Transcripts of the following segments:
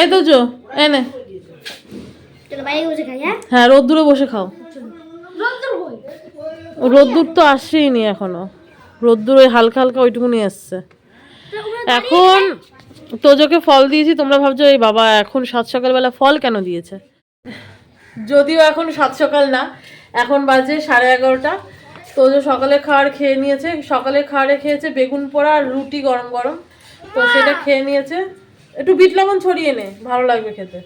এই তো জো এনে হ্যাঁ? হ্যাঁ রোদ্দুরে বসে খাও। রোদ্দুর তো আসেইনি এখনও। রোদ্দুর ওই হালকা হালকা ওইটুকুনি এসছে এখন তোজোকে ফল দিয়েছি তোমরা ভাবছ এই বাবা এখন সাত সকালবেলা ফল কেন দিয়েছে? যদিও এখন সাত সকাল না এখন বাজে সাড়ে এগারোটা। তোজো সকালে খাওয়ার খেয়ে নিয়েছে সকালে খাওয়ারে খেয়েছে বেগুন পোড়া আর রুটি গরম গরম। তো সেটা খেয়ে নিয়েছে। একটু বিট লবণ ছড়িয়ে নে, ভালো লাগবে খেতে।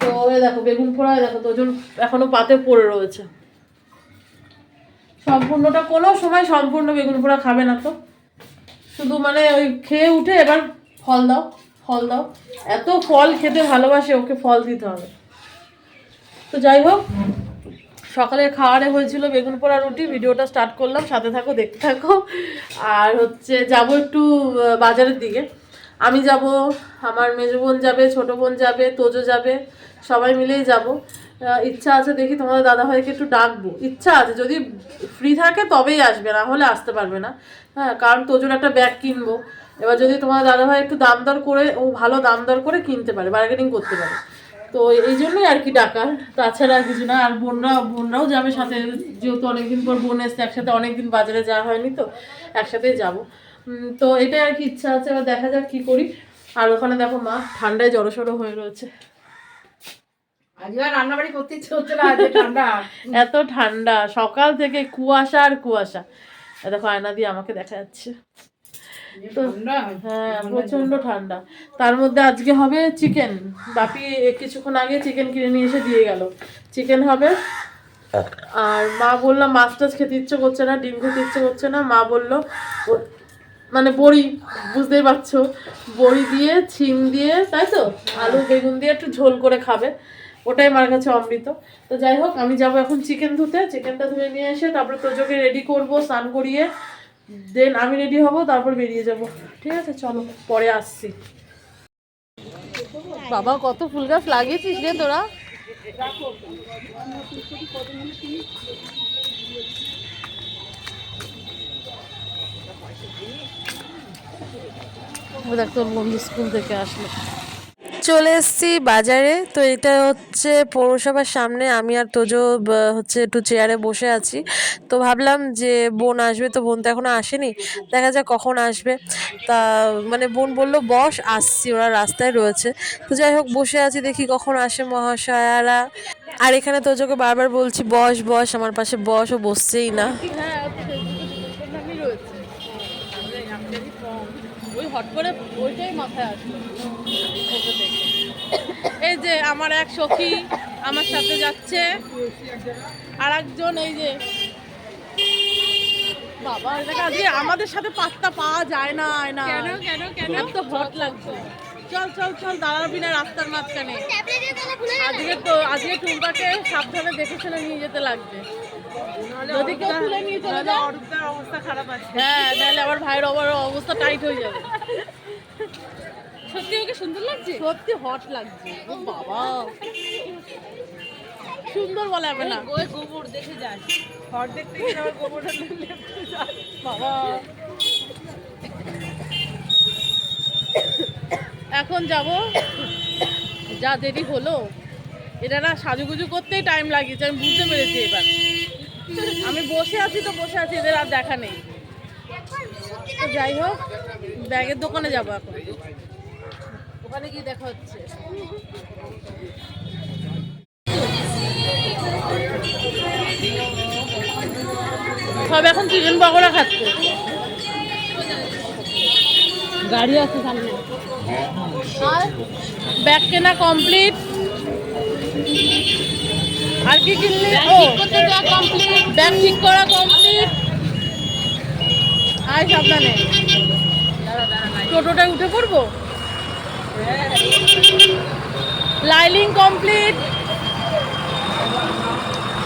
তো এই দেখো, বেগুন পোড়া এই দেখো তোজন এখনও পাতে পড়ে রয়েছে। সম্পূর্ণটা কোনো সময় সম্পূর্ণ বেগুন পোড়া খাবে না তো। শুধু মানে ওই খেয়ে উঠে এবার ফল দাও ফল দাও। এত ফল খেতে ভালোবাসে, ওকে ফল দিতে হবে। তো যাই হোক, সকালে খাওয়ারে হয়েছিল বেগুন পোড়া রুটি, ভিডিওটা স্টার্ট করলাম, সাথে থাকো, দেখতে থাকো। আর হচ্ছে যাব একটু বাজারের দিকে। আমি যাব, আমার মেজো বোন যাবে, ছোট বোন যাবে, তোজো যাবে, সবাই মিলেই যাব। ইচ্ছা আছে দেখি তোমাদের দাদা ভাইকে একটু ডাকবো। ইচ্ছা আছে, যদি ফ্রি থাকে তবেই আসবে, না হলে আসতে পারবে না। হ্যাঁ কারণ তোজোর একটা ব্যাগ কিনবো। এবার যদি তোমার দাদাভাই একটু দাম দর করে, ও ভালো দাম দর করে কিনতে পারে বার্গেনিং করতে পারে। তো এই জন্যই আর কি ডাকার। তাছাড়া কিছু না, আর বোনরা, বোনরাও যাবে সাথে, যেহেতু অনেকদিন পর বোন এসছে, একসাথে অনেকদিন বাজারে যাওয়া হয়নি তো, একসাথেই যাব। তো এটাই আর কি ইচ্ছা আছে এবার দেখা যাক কি করি। আর ওখানে দেখো মা ঠান্ডায় জড়সড়ো হয়ে রয়েছে। এত ঠান্ডা সকাল থেকে কুয়াশা আর কুয়াশা। দেখো আয়না দিয়ে আমাকে দেখা যাচ্ছে। তো হ্যাঁ প্রচণ্ড ঠান্ডা। তার মধ্যে আজকে হবে চিকেন। বাপি কিছুক্ষণ আগে চিকেন কিনে নিয়ে এসে দিয়ে গেল। চিকেন হবে। আর মা বললাম মাছ টাছ খেতে ইচ্ছে করছে না ডিম খেতে ইচ্ছে করছে না। মা বলল মানে বড়ি, বুঝতেই পারছ। বড়ি দিয়ে, ছিম দিয়ে, তাই তো? আলু, বেগুন দিয়ে একটু ঝোল করে খাবে। ওটাই আমার কাছে অমৃত। তো যাই হোক, আমি যাব এখন চিকেন ধুতে। চিকেনটা ধুয়ে নিয়ে এসে তারপরে তোজোকে রেডি করব, স্নান করিয়ে। দেন আমি রেডি হব, তারপর বেরিয়ে যাব। ঠিক আছে, চলো, পরে আসছি। বাবা, কত ফুল গাছ লাগিয়েছিস রে তোরা? চলে এসেছি বাজারে, তো এটা হচ্ছে পৌরসভার সামনে। আমি আর তোজো হচ্ছে একটু চেয়ারে বসে আছি। তো ভাবলাম যে বোন আসবে, তো বোন তো এখনও আসেনি। দেখা যাক কখন আসবে। তা মানে বোন বলল, বস, আসছি। ওরা রাস্তায় রয়েছে। তো যাই হোক, বসে আছি, দেখি কখন আসে মহাশয়ারা। আর এখানে তোজোকে বারবার বলছি, বস বস, আমার পাশে বস, ও বসছেই না। হট করে ওইটাই মাথায় আসলো। এই যে আমার এক সখী আমার সাথে যাচ্ছে আর একজন এই যে বাবা এটা আজকে আমাদের সাথে পাত্তা পাওয়া যায় না না। কেন কেন কেন? এত হট লাগছে। চল চল চল দাঁড়াবি না রাস্তার মাঝখানে। আজকে তো আজকে টুম্পাকে সাবধানে দেখে শুনে নিয়ে যেতে লাগবে। যদি কেউ তুলে নিয়ে চলে যায়। অবস্থা খারাপ আছে। হ্যাঁ নাহলে আমার ভাইয়ের আবার অবস্থা টাইট হয়ে যাবে। সত্যি ওকে সুন্দর লাগছে? সত্যি হট লাগছে। ও বাবা। সুন্দর বলা যাবে না। ওই গোবর দেখে যায় হট দেখতে আবার গোবরটা লেপটে যায় বাবা। এখন যাব। যা দেরি হলো এটা না সাজুগুজু করতেই টাইম লাগিয়েছে আমি বুঝতে পেরেছি এবার। আমি বসে আছি তো বসে আছি এদের আর দেখা নেই। তো যাই হোক ব্যাগের দোকানে যাব এখন। ওখানে গিয়ে দেখা হচ্ছে। সব এখন চিকেন পকোড়া খাচ্ছে। গাড়ি আছে সামনে। আর ব্যাগ কেনা কমপ্লিট আর কি কিনলি? ও কমপ্লিট ব্যাগ ঠিক করা কমপ্লিট আয় সাবধানে। টোটোটায় উঠে পড়ব? লাইলিং কমপ্লিট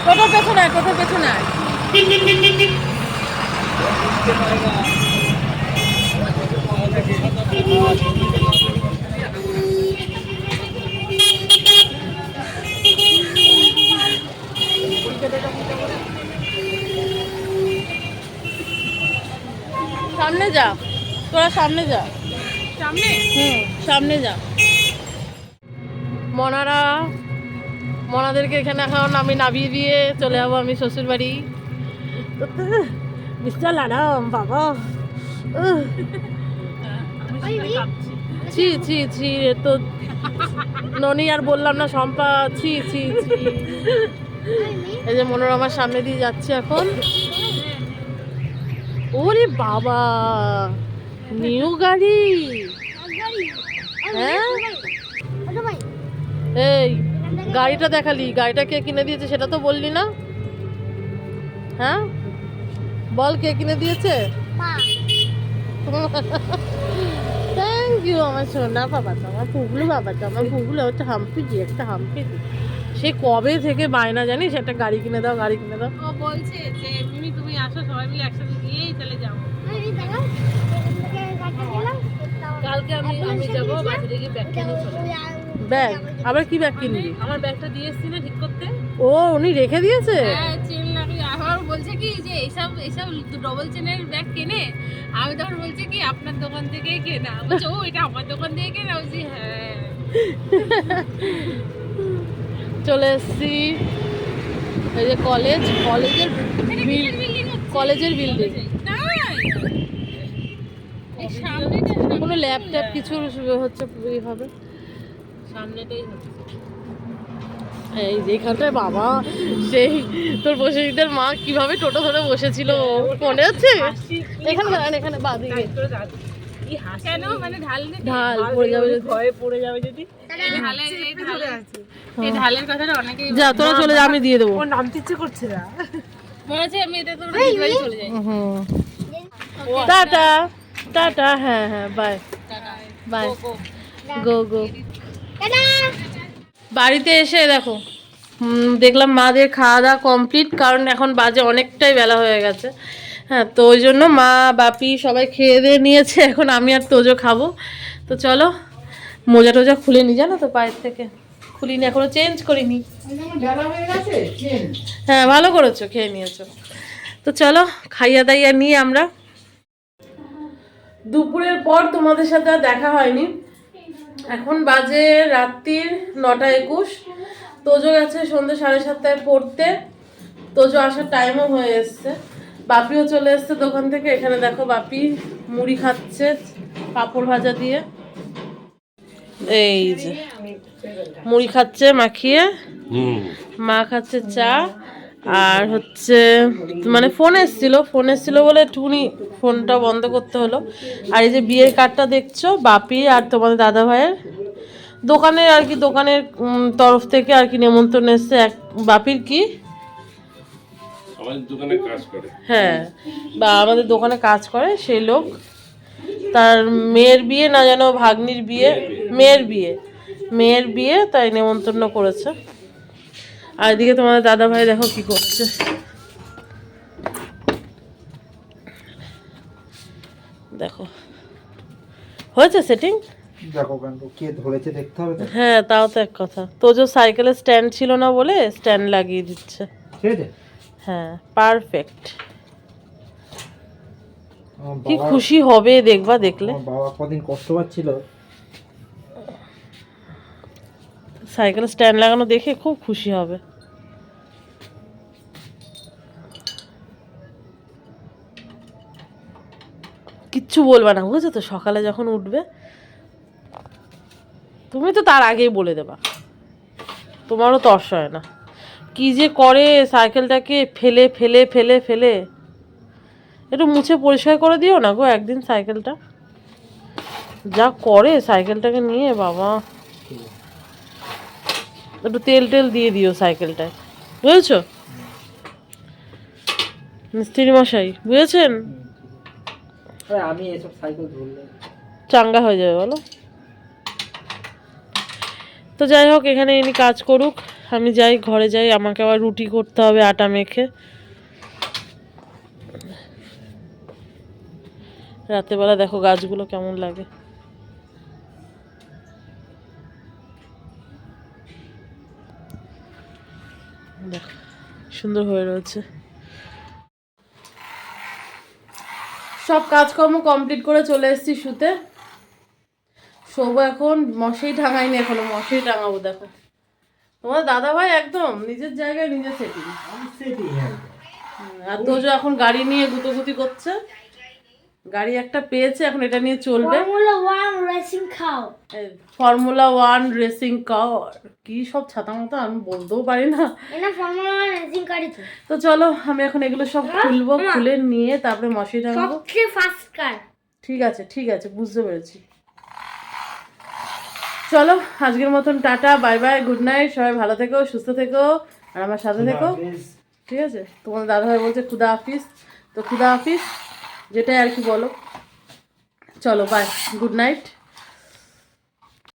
টোটোর পেছনে টোটোর পেছনে আয়। সামনে যা তোরা সামনে যা। সামনে? হুম সামনে যা। মনারা মনাদেরকে এখানে এখন আমি নামিয়ে দিয়ে চলে যাব আমি শ্বশুর বাড়ি। মিস্টার লালাম বাবা। ছি ছি ছি তো ননি আর বললাম না সম্পা ছি ছি ছি। এই যে মনোরমার সামনে দিয়ে যাচ্ছে এখন। ওরে বাবা, নিউ গাড়ি। হ্যাঁ? এই, গাড়িটা দেখালি, গাড়িটা কে কিনে দিয়েছে সেটা তো বললি না? হ্যাঁ? বল কে কিনে দিয়েছে? থ্যাংক ইউ আমার সোনা বাবা তো আমার পুগলু বাবা তো আমার পুগলু হচ্ছে হাম্পি একটা হাম্পি সে কবে থেকে বায়না জানিস? একটা গাড়ি কিনে দাও গাড়ি কিনে দাও। ও বলছে যে মিমি তুমি আসো সবাই মিলে একসাথে গিয়েই চলে যাব। কালকে আমি আমি যাব বাজারে গিয়ে ব্যাগ কিনে চলে ব্যাগ? আবার কি ব্যাগ কিনবি? আমার ব্যাগটা দিয়ে এসছি না ঠিক করতে? ও উনি রেখে দিয়েছে? হ্যাঁ চেন লাগিয়ে আমার বলছে কি যে এইসব এইসব ডবল চেনের ব্যাগ কেনে? আমি তখন বলছি কি আপনার দোকান থেকেই কেনা। বলছে ও এটা আমার দোকান থেকে কেনা? বলছি হ্যাঁ। চলে এসছি। এই যে কলেজ কলেজের কলেজের বিল্ডিং কোনো ল্যাপটপ কিছু হচ্ছে হবে। সামনেটাই এই যেখানটায় বাবা সেই তোর বসে মা কীভাবে টোটো ধরে বসেছিল মনে আছে? এখানে দাঁড়ান এখানে বাদিকে কেন? মানে ঢাল? ঢাল পড়ে যাবে যদি। ভয়ে পড়ে যাবে যদি। এই ঢালের এই ঢালের এই ঢালের কথাটা অনেকেই যা তোরা চলে যা আমি দিয়ে দেবো। নামতে ইচ্ছে করছে না। মনে হচ্ছে আমি এটা তো বাড়ি চলে যাই। হুম। টাটা। টাটা। হ্যাঁ হ্যাঁ বাই। বাই। গো গো। বাড়িতে এসে দেখো দেখলাম মাদের খাওয়া দাওয়া কমপ্লিট কারণ এখন বাজে অনেকটাই বেলা হয়ে গেছে। হ্যাঁ তো ওই জন্য মা, বাপি সবাই খেয়ে দিয়ে নিয়েছে, এখন আমি আর তোজো খাব। তো চলো, মোজা টোজা খুলে নি, জানো তো পায়ের থেকে? খুলিনি, এখনও চেঞ্জ করিনি। হ্যাঁ ভালো করেছ, খেয়ে নিয়েছো। তো চলো, খাইয়া দাইয়া নিয়ে আমরা। দুপুরের পর তোমাদের সাথে আর দেখা হয়নি। এখন বাজে রাত্রির নটা একুশ। তোজো গেছে সন্ধ্যে সাড়ে সাতটায় পড়তে। তোজো আসার টাইমও হয়ে এসছে। বাপিও চলে এসছে দোকান থেকে। এখানে দেখো বাপি মুড়ি খাচ্ছে পাঁপড় ভাজা দিয়ে। এই যে মুড়ি খাচ্ছে মাখিয়ে। মা খাচ্ছে চা। আর হচ্ছে মানে ফোন এসছিল ফোন এসছিল বলে একটুখানি ফোনটা বন্ধ করতে হলো। আর এই যে বিয়ের কার্ডটা দেখছ বাপি আর তোমাদের দাদা ভাইয়ের। দোকানের আর কি দোকানের তরফ থেকে আর কি নেমন্তন্ন এসছে। এক বাপির কি? আমাদের দোকানে কাজ করে। হ্যাঁ বা আমাদের দোকানে কাজ করে সেই লোক তার মেয়ের বিয়ে না যেন ভাগ্নির বিয়ে মেয়ের বিয়ে। মেয়ের বিয়ে। তাই নেমন্তন্ন করেছে। আর এদিকে তোমাদের দাদা ভাই দেখো কি করছে। দেখো। হয়েছে সেটিং দেখো কে ধরেছে দেখতে হবে হ্যাঁ তাও তো এক কথা। তো যে সাইকেলের স্ট্যান্ড ছিল না বলে স্ট্যান্ড লাগিয়ে দিচ্ছে। ঠিক আছে? হ্যাঁ পারফেক্ট কি খুশি হবে দেখবা দেখলে। বাবা কদিন কষ্ট পাচ্ছিল। সাইকেল স্ট্যান্ড লাগানো দেখে খুব খুশি হবে। কিচ্ছু বলবে না বুঝেছ তো? সকালে যখন উঠবে তুমি তো তার আগেই বলে দেবা। তোমারও তর্স হয় না। কি যে করে সাইকেলটাকে ফেলে ফেলে ফেলে ফেলে। একটু মুছে পরিষ্কার করে দিও না গো একদিন সাইকেলটা। যা করে সাইকেলটাকে নিয়ে বাবা। একটু তেল টেল দিয়ে দিও সাইকেলটায়। বুঝেছ? মিস্ত্রি মশাই বুঝেছেন আমি এসব সাইকেল চাঙ্গা হয়ে যাবে বলো। তো যাই হোক এখানে ইনি কাজ করুক। আমি যাই, ঘরে যাই, আমাকে আবার রুটি করতে হবে, আটা মেখে। রাতেরবেলা দেখো গাছগুলো কেমন লাগে। দেখো, সুন্দর হয়ে রয়েছে। সব কাজকর্ম কমপ্লিট করে চলে এসেছি শুতে। শোবো এখন মশাই টাঙাইনি এখনও মশাই টাঙাবো, দেখো। তোমার দাদা ভাই একদম নিজের জায়গায় নিজে সেটিং সেটি আর তোজো এখন গাড়ি নিয়ে গুতোগুতি করছে গাড়ি একটা পেয়েছে এখন এটা নিয়ে চলবে। ফর্মুলা ওয়ান রেসিং খাও ফর্মুলা ওয়ান রেসিং কার কি সব ছাতা মতো আমি বলতেও পারি না। এটা ফর্মুলা ওয়ান রেসিং গাড়ি তো। তো চলো আমি এখন এগুলো সব খুলবো খুলে নিয়ে তারপরে মশাই টাঙাবো। সবচেয়ে ফাস্ট কার ঠিক আছে ঠিক আছে বুঝতে পেরেছি। চলো আজকের মতন tata bye bye good night সবাই ভালো থেকো সুস্থ থেকো আর আমার সাথে থেকো। ঠিক আছে? তোমার দাদাভাই বলছে খুদা হাফিস তো খুদা হাফিস যেটাই আর কি বলো। চলো বাই গুড নাইট